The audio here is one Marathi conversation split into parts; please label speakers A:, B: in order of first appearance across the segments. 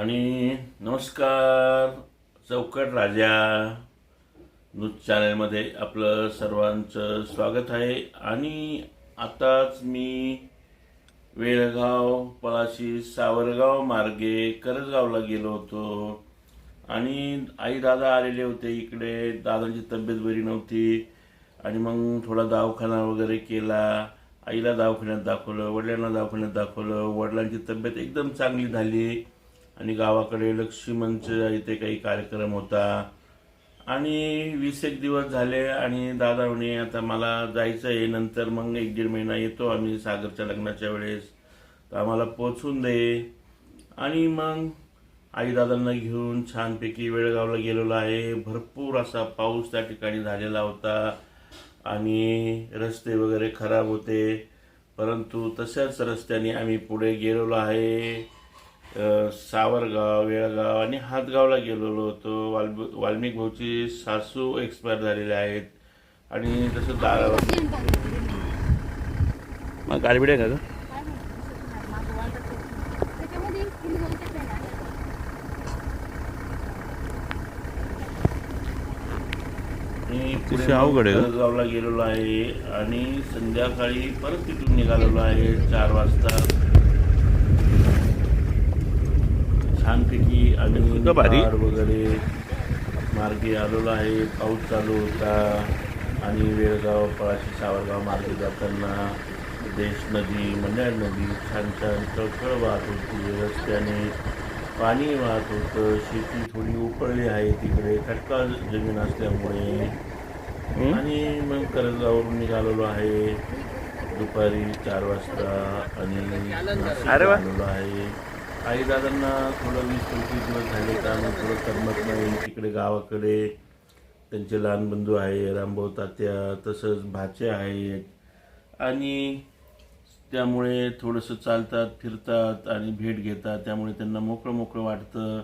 A: आणि नमस्कार चौकट राजा. न्यूज चॅनलमध्ये आपलं सर्वांचं स्वागत आहे. आणि आताच मी वेळगाव पळाशी सावरगाव मार्गे करजगावला गेलो होतो. आणि आई दादा आलेले होते इकडे. दादांची तब्येत बरी नव्हती. आणि मग थोडा दवाखाना वगैरे केला. आईला दवाखान्यात दाखवलं वडिलांना दवाखान्यात दाखवलं. वडिलांची तब्येत एकदम चांगली झाली. आणि गावाकडे लक्ष्मणचं इथे काही कार्यक्रम होता. आणि वीस एक दिवस झाले आणि दादा म्हणे आता मला जायचं आहे नंतर मग एक दीड महिना येतो आम्ही सागरच्या लग्नाच्या वेळेस. तर आम्हाला पोचून दे. आणि मग आई दादांना घेऊन छानपैकी वेळगावला गेलेलो आहे. भरपूर असा पाऊस त्या ठिकाणी झालेला होता. आणि रस्ते वगैरे खराब होते. परंतु तशाच रस्त्याने आम्ही पुढे गेलेलो आहे. सावरगाव वेळगाव आणि हातगावला गेलेलो होतो. वाल वाल्मिक भाऊची सासू एक्सपायर झालेले आहेत. आणि तसं मग गाडबिड आहे का पुढे
B: अवघड?
A: गावला गेलेलो आहे. आणि संध्याकाळी परत तिथून निघालेलो आहे. चार वाजता. छानपैकी
B: भारी?
A: झाड वगैरे मार्गे आलेलो आहे. पाऊस चालू होता. आणि वेळगाव पळाशी सावरगाव मार्गे जाताना देश नदी मंडळ नदी छान छान चळचळ वाहत होती. रस्त्याने पाणी वाहत होतं. शेती थोडी उकळली आहे तिकडे. खटका जमीन असल्यामुळे? आणि मग करंजावरून निघालेलो आहे. दुपारी चार वाजता आणि. आलेलो आहे. आईदादांना थोडं वीस पंचवीस दिवस झाले तर आम्ही थोडं करमत नाही. तिकडे गावाकडे त्यांचे लहान बंधू आहे रामभाऊ तात्या तसंच भाचे आहेत. आणि त्यामुळे थोडंसं चालतात फिरतात आणि भेट घेतात. त्यामुळे त्यांना मोकळं मोकळं वाटतं.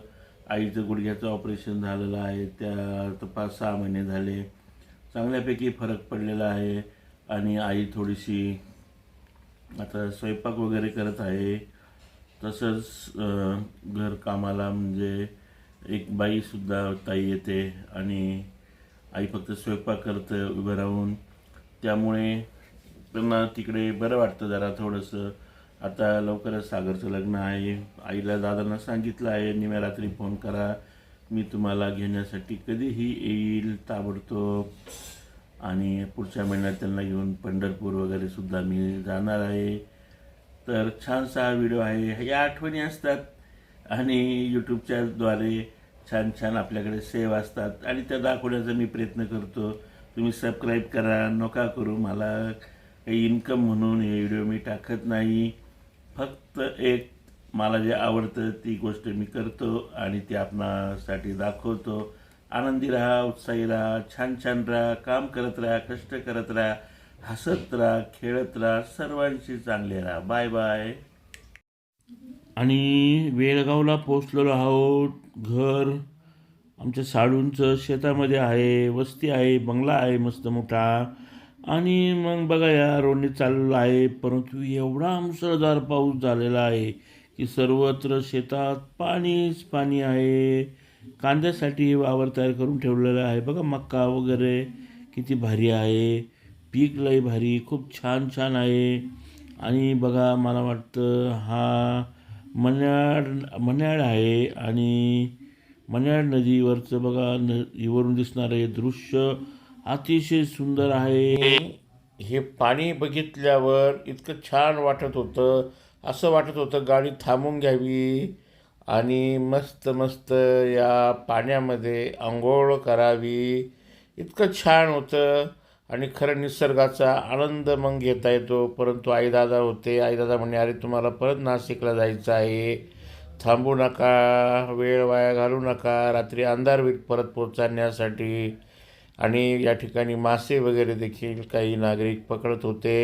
A: आईचं गुडघ्याचं ऑपरेशन झालेलं आहे. त्या तर पाच सहा महिने झाले. चांगल्यापैकी फरक पडलेला आहे. आणि आई थोडीशी आता स्वयंपाक वगैरे करत आहे. तसंच घरकामाला म्हणजे एक बाईसुद्धा ताई येते आणि आई फक्त स्वयंपाक करतं उभं राहून. त्यामुळे त्यांना तिकडे बरं वाटतं जरा थोडंसं. आता लवकरच सागरचं लग्न आहे. आईला दादांना सांगितलं आहे निम्या रात्री फोन करा. मी तुम्हाला घेण्यासाठी कधीही येईल ताबडतोब. आणि पुढच्या महिन्यात त्यांना घेऊन पंढरपूर वगैरे सुद्धा मी जाणार आहे. तर छानसा व्हिडिओ आहे. या आठवणी असतात आणि यूट्यूबच्या द्वारे छान छान आपल्याकडे सेव असतात. आणि त्या दाखवण्याचा मी प्रयत्न करतो. तुम्ही सबस्क्राईब करा नका करू. मला काही इन्कम म्हणून हे व्हिडिओ मी टाकत नाही. फक्त एक मला जे आवडतं ती गोष्ट मी करतो आणि ती आपणासाठी दाखवतो. आनंदी राहा उत्साही राहा छान छान राहा काम करत राहा कष्ट करत राहा. हसत राहा खेळत राहा सर्वांशी चांगले राहा. Bye bye. आणि वेळगावला पोचलेलो आहोत. घर आमच्या साडूंचं शेतामध्ये आहे वस्ती आहे बंगला आहे मस्त मोठा. आणि मग बघा या रोडने चाललेलो आहे परंतु एवढा मुसळधार पाऊस झालेला आहे की सर्वत्र शेतात पाणीच पाणी आहे. कांद्यासाठी वावर तयार करून ठेवलेला आहे. बघा मक्का वगैरे किती भारी आहे. पीक लय भारी खूप छान छान आहे. आणि बघा मला वाटतं हा मन्याड मन्याड आहे आणि मन्याड नदीवरचं बघा न वरून दिसणारे दृश्य अतिशय सुंदर आहे. हे पाणी बघितल्यावर इतकं छान वाटत होतं. असं वाटत होतं गाडी थांबून घ्यावी आणि मस्त मस्त या पाण्यामध्ये आंघोळ करावी. इतकं छान होतं. आणि खरं निसर्गाचा आनंद मग घेता येतो. परंतु आईदादा होते. आईदादा म्हणे अरे तुम्हाला परत नाशिकला जायचं आहे. थांबू नका. वेळ वाया घालू नका. रात्री अंधार परत पोचण्यासाठी आणि या ठिकाणी मासे वगैरे देखील काही नागरिक पकडत होते.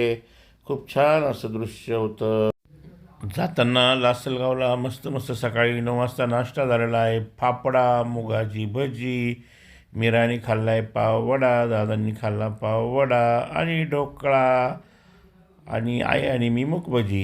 A: खूप छान असं दृश्य होतं. जाताना लासलगावला मस्त मस्त सकाळी नऊ वाजता नाश्ता झालेला आहे. फाफडा मुगाची भजी मीराने खाल्लाय पाव वडा दादांनी खाल्ला पाव वडा आणि ढोकळा आणि आई आणि मी मुक भजी